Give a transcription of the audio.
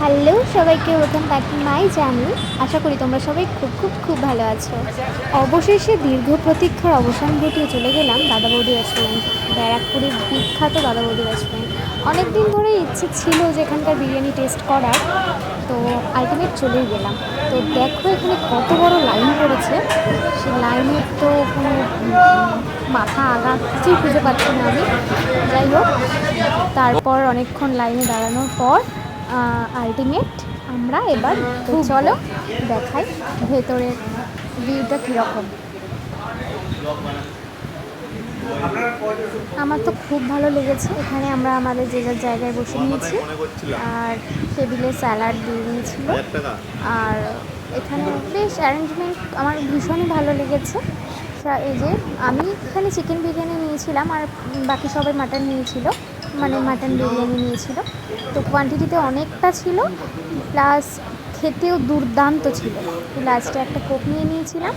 Hello, সবাইকে welcome back to my channel. আশা করি তোমরা সবাই খুব খুব খুব ভালো আছো। অবশেষে দীর্ঘ প্রতীক্ষার অবসান ঘটিয়ে চলে গেলাম দাদা বৌদি রেস্টুরেন্ট ব্যারাকপুরের বিখ্যাত দাদা বৌদি রেস্টুরেন্ট অনেক দিন ধরে ইচ্ছে ছিল যে এখানকার বিরিয়ানি টেস্ট করার, তো আলটিমেট চলেই গেলাম। তো দেখো এখানে কত বড় লাইন পড়েছে। সেই লাইনের তো কোনো মাথা আগা কিছুই খুঁজে পাচ্ছি না আমি। যাই হোক, তারপর অনেকক্ষণ লাইনে দাঁড়ানোর পর আলটিমেট আমরা এবার চলো দেখাই ভেতরের ভিউটা কীরকম। আমার তো খুব ভালো লেগেছে। এখানে আমরা আমাদের যে যার জায়গায় বসে নিয়েছি। আর টেবিলে স্যালাড দিয়ে দিয়েছিল। আর এখানে বেশ অ্যারেঞ্জমেন্ট আমার ভীষণই ভালো লেগেছে। এই যে আমি এখানে চিকেন বিরিয়ানি নিয়েছিলাম আর বাকি সবাই মাটন নিয়েছিল। মানে মাটন বিরিয়ানি নিয়েছিল। তো কোয়ান্টিটিতে অনেকটা ছিল প্লাস খেতেও দুর্দান্ত ছিল। লাস্টে একটা কোক নিয়ে নিয়েছিলাম।